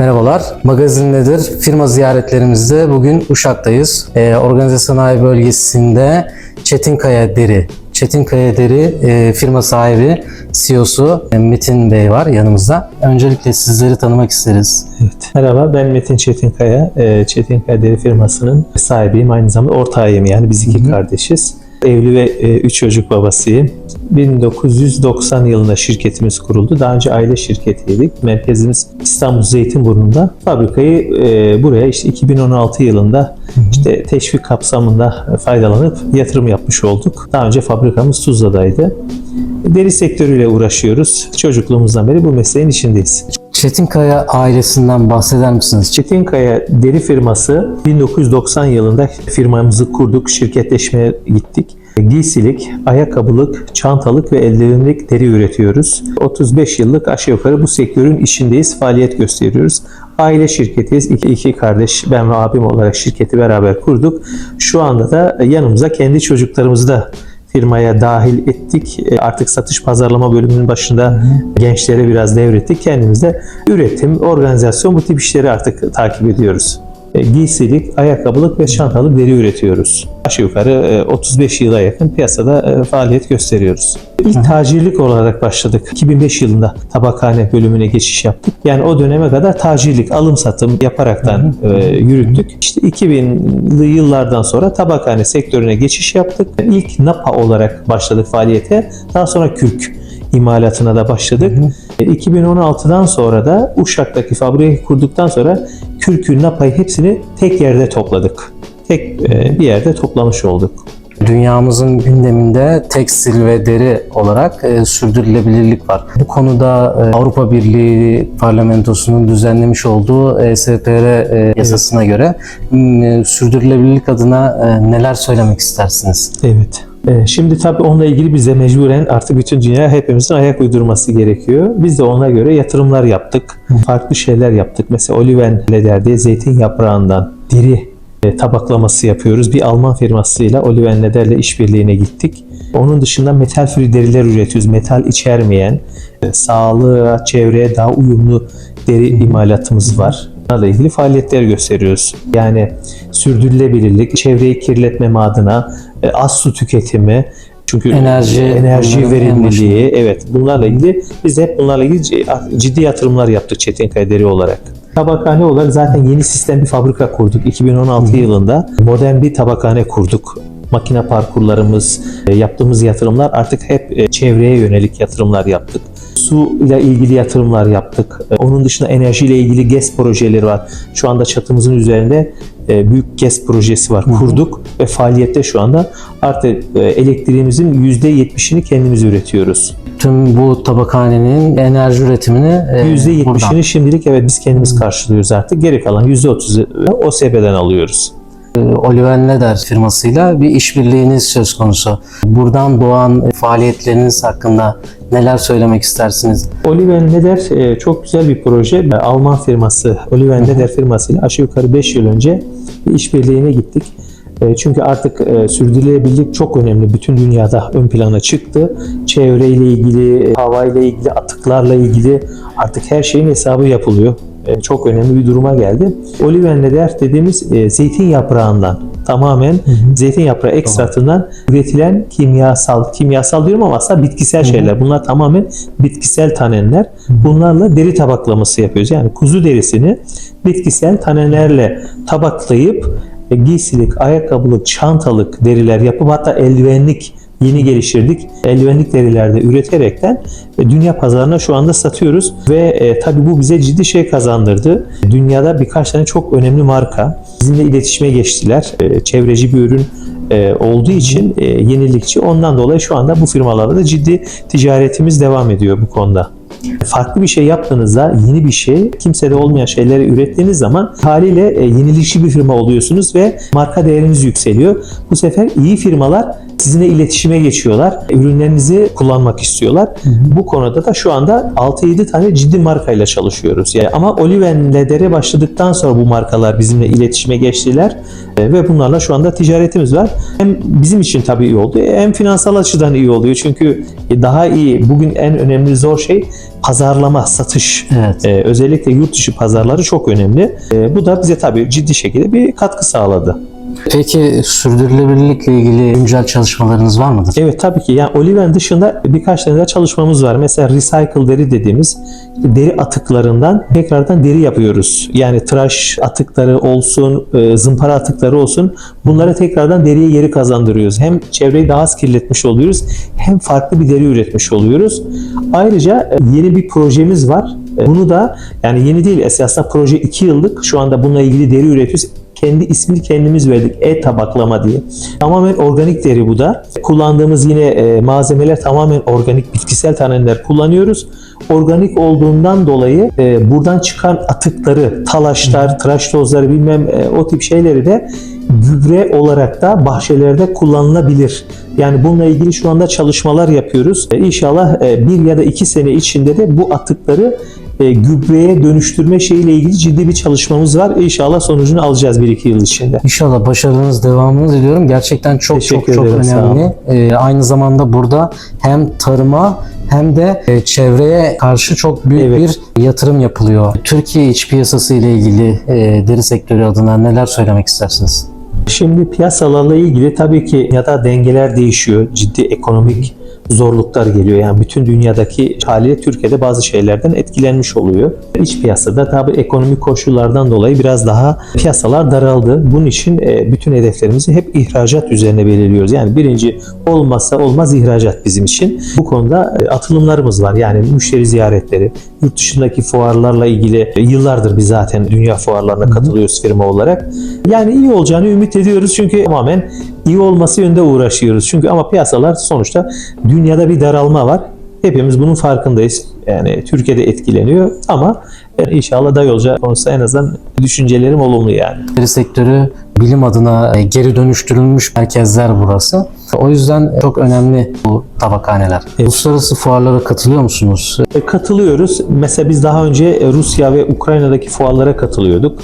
Merhabalar. Magazin nedir? Firma ziyaretlerimizde bugün Uşak'tayız. Ee, Organize Sanayi Bölgesi'nde Çetinkaya Deri. Çetinkaya Deri e, firma sahibi CEO'su Metin Bey var yanımızda. Öncelikle sizleri tanımak isteriz. Evet. Merhaba ben Metin Çetinkaya. Ee, Çetinkaya Deri firmasının sahibiyim. Aynı zamanda ortağıyım yani biz iki kardeşiz. Evli ve e, üç çocuk babasıyım. 1990 yılında şirketimiz kuruldu. Daha önce aile şirketiydik. Merkezimiz İstanbul Zeytinburnu'nda. Fabrikayı e, buraya işte 2016 yılında işte teşvik kapsamında faydalanıp yatırım yapmış olduk. Daha önce fabrikamız Tuzla'daydı. Deri sektörüyle uğraşıyoruz. Çocukluğumuzdan beri bu mesleğin içindeyiz. Çetinkaya ailesinden bahseder misiniz? Çetinkaya Deri firması 1990 yılında firmamızı kurduk, şirketleşmeye gittik. Giysilik, ayakkabılık, çantalık ve eldivenlik deri üretiyoruz. 35 yıllık aşağı yukarı bu sektörün içindeyiz, faaliyet gösteriyoruz. Aile şirketiyiz. İki, iki kardeş, ben ve abim olarak şirketi beraber kurduk. Şu anda da yanımıza kendi çocuklarımızı da firmaya dahil ettik. E, Artık satış pazarlama bölümünün başında gençlere biraz devrettik. Kendimiz de üretim, organizasyon bu tip işleri artık takip ediyoruz. E, Giysilik, ayakkabılık ve çantalık deri üretiyoruz. Aşağı yukarı e, 35 yıla yakın piyasada e, faaliyet gösteriyoruz. İlk tacirlik olarak başladık. 2005 yılında tabakhane bölümüne geçiş yaptık. Yani o döneme kadar tacirlik, alım satım yaparaktan e, yürüttük. İşte 2000'li yıllardan sonra tabakhane sektörüne geçiş yaptık. İlk Napa olarak başladık faaliyete. Daha sonra Kürk imalatına da başladık. E, 2016'dan sonra da Uşak'taki fabrikayı kurduktan sonra Kürk'ü, Napa'yı hepsini tek yerde topladık. Tek e, bir yerde toplamış olduk. Dünyamızın gündeminde tekstil ve deri olarak e, sürdürülebilirlik var. Bu konuda e, Avrupa Birliği Parlamentosu'nun düzenlemiş olduğu ESPR e, yasasına göre m, sürdürülebilirlik adına e, neler söylemek istersiniz? Evet. Ee, Şimdi tabii onunla ilgili bize mecburen artık bütün dünya hepimizin ayak uydurması gerekiyor. Biz de ona göre yatırımlar yaptık. Farklı şeyler yaptık. Mesela Oliven Leder'de zeytin yaprağından deri e, tabaklaması yapıyoruz. Bir Alman firmasıyla Oliven Leder'le işbirliğine gittik. Onun dışında metal free deriler üretiyoruz. Metal içermeyen, e, sağlığa, çevreye daha uyumlu deri imalatımız var. Bunlarla ilgili faaliyetler gösteriyoruz. Yani sürdürülebilirlik, çevreyi kirletmeme adına e, az su tüketimi, çünkü Enerji, enerji bunların en verimliliği, evet bunlarla ilgili biz hep bunlarla ilgili ciddi yatırımlar yaptık Çetinkaya Deri olarak. Tabakhane olarak zaten yeni sistem bir fabrika kurduk 2016 yılında. Modern bir tabakhane kurduk. Makine parkurlarımız, e, yaptığımız yatırımlar artık hep e, çevreye yönelik yatırımlar yaptık. Su ile ilgili yatırımlar yaptık. E, Onun dışında enerji ile ilgili GES projeleri var. Şu anda çatımızın üzerinde e, büyük GES projesi var. Kurduk ve faaliyette şu anda artık e, elektriğimizin %70'ini kendimiz üretiyoruz. Tüm bu tabakhanenin enerji üretimini e, buradan. %70'ini şimdilik evet biz kendimiz karşılıyoruz artık. Geri kalan %30'u OSB'den alıyoruz. Oliver Leder firmasıyla bir işbirliğiniz söz konusu. Buradan doğan faaliyetleriniz hakkında neler söylemek istersiniz? Oliven Leder e, çok güzel bir proje. E, Alman firması Oliven Leder firmasıyla aşağı yukarı 5 yıl önce bir işbirliğine gittik. E, Çünkü artık sürdürülebilirlik çok önemli. Bütün dünyada ön plana çıktı. Çevreyle ilgili, havayla ilgili, atıklarla ilgili artık her şeyin hesabı yapılıyor. E, Çok önemli bir duruma geldi. Oliven Leder dediğimiz e, zeytin yaprağından tamamen zeytin yaprağı ekstratından üretilen kimyasal, kimyasal diyorum ama aslında bitkisel şeyler. Bunlar tamamen bitkisel tanenler. Bunlarla deri tabaklaması yapıyoruz. Yani kuzu derisini bitkisel tanenlerle tabaklayıp e, giysilik, ayakkabılık, çantalık deriler yapıp hatta eldivenlik yeni geliştirdik. Eldivenlik derilerde üreterekten e, dünya pazarına şu anda satıyoruz ve e, tabii bu bize ciddi şey kazandırdı. Dünyada birkaç tane çok önemli marka bizimle iletişime geçtiler. E, çevreci bir ürün e, olduğu için e, yenilikçi. Ondan dolayı şu anda bu firmalarla da ciddi ticaretimiz devam ediyor bu konuda. Farklı bir şey yaptığınızda yeni bir şey, kimsede olmayan şeyleri ürettiğiniz zaman haliyle yenilikçi bir firma oluyorsunuz ve marka değeriniz yükseliyor. Bu sefer iyi firmalar sizinle iletişime geçiyorlar. Ürünlerinizi kullanmak istiyorlar. Bu konuda da şu anda 6-7 tane ciddi markayla çalışıyoruz. Yani ama Oliven Leder'e başladıktan sonra bu markalar bizimle iletişime geçtiler E, ve bunlarla şu anda ticaretimiz var. Hem bizim için tabii iyi oldu hem finansal açıdan iyi oluyor. Çünkü daha iyi bugün en önemli zor şey pazarlama, satış. Evet. Ee, özellikle yurt dışı pazarları çok önemli. Ee, bu da bize tabii ciddi şekilde bir katkı sağladı. Peki sürdürülebilirlikle ilgili güncel çalışmalarınız var mıdır? Evet tabii ki. Yani Oliven dışında birkaç tane daha çalışmamız var. Mesela recycle deri dediğimiz deri atıklarından tekrardan deri yapıyoruz. Yani tıraş atıkları olsun, e, zımpara atıkları olsun. Bunları tekrardan deriye geri kazandırıyoruz. Hem çevreyi daha az kirletmiş oluyoruz hem farklı bir deri üretmiş oluyoruz. Ayrıca e, yeni bir projemiz var. E, Bunu da yani yeni değil esasında proje 2 yıllık. Şu anda bununla ilgili deri üretiyoruz. Kendi ismini kendimiz verdik. E-tabaklama diye. Tamamen organik deri bu da. Kullandığımız yine e, malzemeler tamamen organik bitkisel taneler kullanıyoruz. Organik olduğundan dolayı e, buradan çıkan atıkları, talaşlar, tıraş tozları bilmem e, o tip şeyleri de gübre olarak da bahçelerde kullanılabilir. Yani bununla ilgili şu anda çalışmalar yapıyoruz. E, İnşallah e, bir ya da iki sene içinde de bu atıkları e, gübreye dönüştürme şeyiyle ilgili ciddi bir çalışmamız var. İnşallah sonucunu alacağız 1-2 yıl içinde. İnşallah başarınız devamını diliyorum. Gerçekten çok Teşekkür çok çok ederim, önemli. Ee, aynı zamanda burada hem tarıma hem de e, çevreye karşı çok büyük Evet. bir yatırım yapılıyor. Türkiye iç piyasası ile ilgili e, deri sektörü adına neler söylemek istersiniz? Şimdi piyasalarla ilgili tabii ki ya da dengeler değişiyor. Ciddi ekonomik zorluklar geliyor. Yani bütün dünyadaki haliyle Türkiye'de bazı şeylerden etkilenmiş oluyor. İç piyasada tabii ekonomik koşullardan dolayı biraz daha piyasalar daraldı. Bunun için e, bütün hedeflerimizi hep ihracat üzerine belirliyoruz. Yani birinci olmazsa olmaz ihracat bizim için. Bu konuda e, atılımlarımız var. Yani müşteri ziyaretleri, yurt dışındaki fuarlarla ilgili e, yıllardır biz zaten dünya fuarlarına katılıyoruz firma olarak. Yani iyi olacağını ümit ediyoruz çünkü tamamen iyi olması yönde uğraşıyoruz. Çünkü ama piyasalar sonuçta dünyada bir daralma var. Hepimiz bunun farkındayız. Yani Türkiye'de etkileniyor ama e, inşallah da yolca konusunda en azından düşüncelerim olumlu yani. Deri sektörü bilim adına e, geri dönüştürülmüş merkezler burası. O yüzden çok önemli bu tabakhaneler. Uluslararası fuarlara katılıyor musunuz? E, Katılıyoruz. Mesela biz daha önce Rusya ve Ukrayna'daki fuarlara katılıyorduk.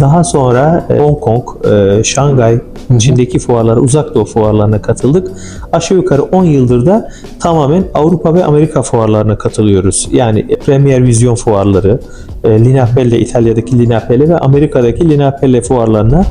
Daha sonra e, Hong Kong, e, Şangay, Çin'deki fuarlara, uzak doğu fuarlarına katıldık. Aşağı yukarı 10 yıldır da tamamen Avrupa ve Amerika fuarlarına katılıyoruz. Yani Premier Vizyon fuarları, e, Linapelle, İtalya'daki Linapelle ve Amerika'daki Linapelle fuarlarına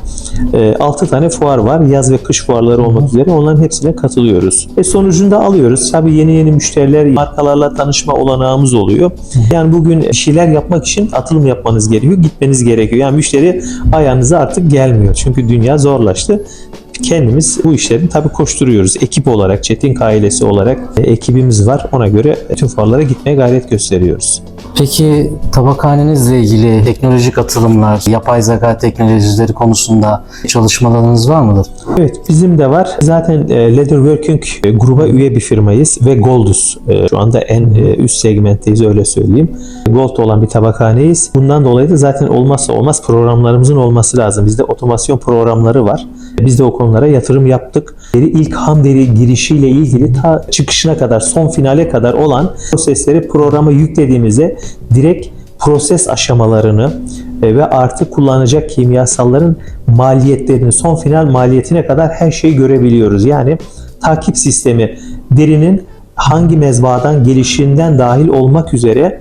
6 tane fuar var. Yaz ve kış fuarları olmak üzere onların hepsine katılıyoruz. E sonucunda alıyoruz. Tabii yeni yeni müşteriler, markalarla tanışma olanağımız oluyor. Yani bugün şeyler yapmak için atılım yapmanız gerekiyor, gitmeniz gerekiyor. Yani müşteri ayağınıza artık gelmiyor. Çünkü dünya zorlaştı. Kendimiz bu işlerin tabii koşturuyoruz. Ekip olarak, Çetin ailesi olarak e, ekibimiz var. Ona göre tüm fuarlara gitmeye gayret gösteriyoruz. Peki tabakhanenizle ilgili teknolojik atılımlar, yapay zeka teknolojileri konusunda çalışmalarınız var mıdır? Evet bizim de var. Zaten e, Leatherworking e, gruba üye bir firmayız ve Goldus. E, Şu anda en üst segmentteyiz öyle söyleyeyim. Gold olan bir tabakhaneyiz. Bundan dolayı da zaten olmazsa olmaz programlarımızın olması lazım. Bizde otomasyon programları var. Biz de o konulara yatırım yaptık. İlk ham deri girişiyle ilgili ta çıkışına kadar son finale kadar olan prosesleri programa yüklediğimizde direkt proses aşamalarını e, ve artık kullanacak kimyasalların maliyetlerini, son final maliyetine kadar her şeyi görebiliyoruz. Yani takip sistemi derinin hangi mezbahadan gelişinden dahil olmak üzere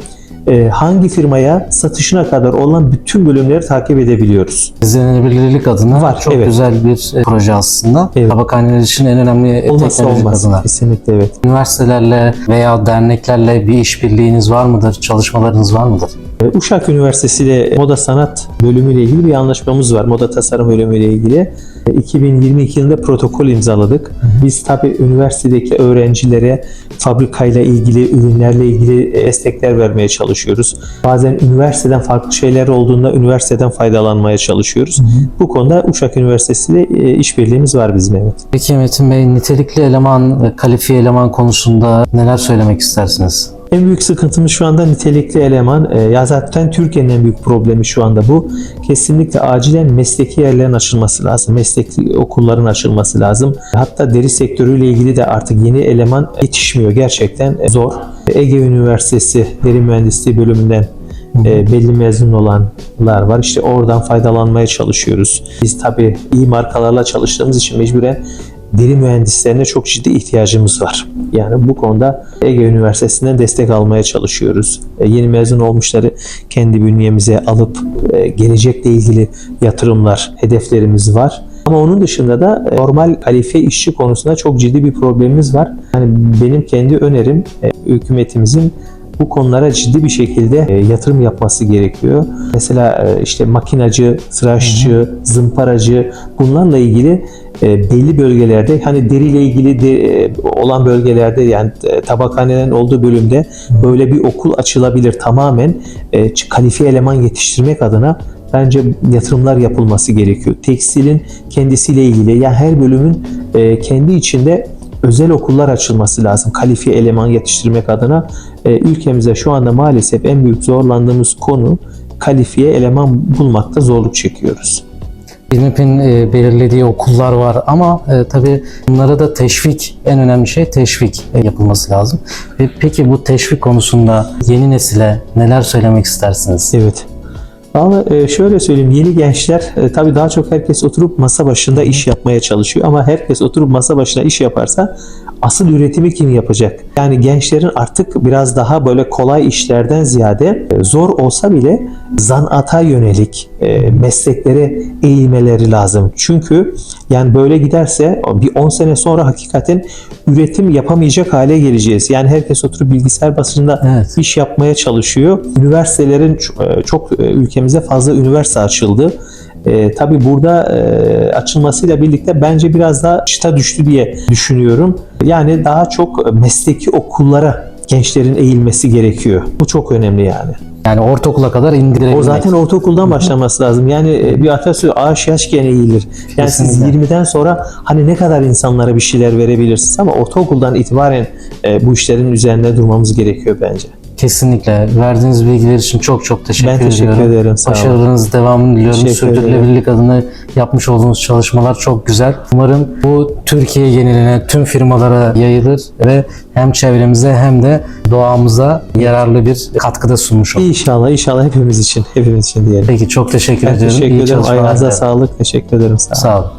hangi firmaya satışına kadar olan bütün bölümleri takip edebiliyoruz. İzlenebilirlik adına Var, çok evet. güzel bir e, proje aslında. Evet. Tabakhaneler için en önemli Olmazsa teknolojik olmaz. adına. Kesinlikle evet. Üniversitelerle veya derneklerle bir işbirliğiniz var mıdır? Çalışmalarınız var mıdır? E, Uşak Üniversitesi ile Moda Sanat bölümüyle ilgili bir anlaşmamız var. Moda Tasarım bölümüyle ilgili. E, 2022 yılında protokol imzaladık. Biz tabii üniversitedeki öğrencilere fabrikayla ilgili, ürünlerle ilgili e, destekler vermeye çalışıyoruz. Bazen üniversiteden farklı şeyler olduğunda üniversiteden faydalanmaya çalışıyoruz. Bu konuda Uşak Üniversitesi ile e, işbirliğimiz var bizim evet. Peki Metin Bey, nitelikli eleman ve kalifiye eleman konusunda neler söylemek istersiniz? En büyük sıkıntımız şu anda nitelikli eleman. Ee, Ya zaten Türkiye'nin en büyük problemi şu anda bu. Kesinlikle acilen mesleki yerlerin açılması lazım. Mesleki okulların açılması lazım. Hatta deri sektörüyle ilgili de artık yeni eleman yetişmiyor. Gerçekten zor. Ege Üniversitesi Deri Mühendisliği bölümünden e, belli mezun olanlar var. İşte oradan faydalanmaya çalışıyoruz. Biz tabii iyi markalarla çalıştığımız için mecburen deri mühendislerine çok ciddi ihtiyacımız var. Yani bu konuda Ege Üniversitesi'nden destek almaya çalışıyoruz. E, yeni mezun olmuşları kendi bünyemize alıp e, gelecekle ilgili yatırımlar, hedeflerimiz var. Ama onun dışında da e, normal kalifiye işçi konusunda çok ciddi bir problemimiz var. Yani benim kendi önerim hükümetimizin bu konulara ciddi bir şekilde e, yatırım yapması gerekiyor. Mesela e, işte makinacı, tıraşçı, zımparacı bunlarla ilgili e, belli bölgelerde hani deriyle ilgili de, olan bölgelerde yani tabakhanelerin olduğu bölümde böyle bir okul açılabilir tamamen kalifiye eleman yetiştirmek adına bence yatırımlar yapılması gerekiyor. Tekstilin kendisiyle ilgili yani her bölümün kendi içinde özel okullar açılması lazım kalifiye eleman yetiştirmek adına. E, ülkemize şu anda maalesef en büyük zorlandığımız konu kalifiye eleman bulmakta zorluk çekiyoruz. BİMİP'in e, belirlediği okullar var ama e, tabii bunlara da teşvik, en önemli şey teşvik e, yapılması lazım. Ve peki bu teşvik konusunda yeni nesile neler söylemek istersiniz? Evet. Ama e, şöyle söyleyeyim yeni gençler e, tabii daha çok herkes oturup masa başında iş yapmaya çalışıyor ama herkes oturup masa başına iş yaparsa asıl üretimi kim yapacak? Yani gençlerin artık biraz daha böyle kolay işlerden ziyade e, zor olsa bile zanata yönelik mesleklere eğilmeleri lazım. Çünkü yani böyle giderse bir 10 sene sonra hakikaten üretim yapamayacak hale geleceğiz. Yani herkes oturup bilgisayar başında Evet. iş yapmaya çalışıyor. Üniversitelerin çok e, ülkemize fazla üniversite açıldı. E, tabii burada e, açılmasıyla birlikte bence biraz daha çıta düştü diye düşünüyorum. Yani daha çok mesleki okullara gençlerin eğilmesi gerekiyor. Bu çok önemli yani. Yani ortaokula kadar indirebilmek. O zaten ortaokuldan başlaması lazım. Yani e, bir atasözü ağaç yaşken eğilir. Yani siz Kesinlikle. 20'den sonra hani ne kadar insanlara bir şeyler verebilirsiniz ama ortaokuldan itibaren e, bu işlerin üzerinde durmamız gerekiyor bence. Kesinlikle. Verdiğiniz bilgiler için çok çok teşekkür Ben teşekkür ediyorum. ederim, sağ. Başarılarınız devamını diliyorum. Teşekkür Sürdürülebilirlik adına yapmış olduğunuz çalışmalar çok güzel. Umarım bu Türkiye geneline tüm firmalara yayılır ve hem çevremize hem de doğamıza yararlı bir katkıda sunmuş olur. İnşallah, inşallah hepimiz için, hepimiz için diyelim. Peki çok teşekkür Ben ediyorum. teşekkür İyi ederim. Ayağınıza sağlık. Teşekkür ederim. Sağ olun. Sağ olun.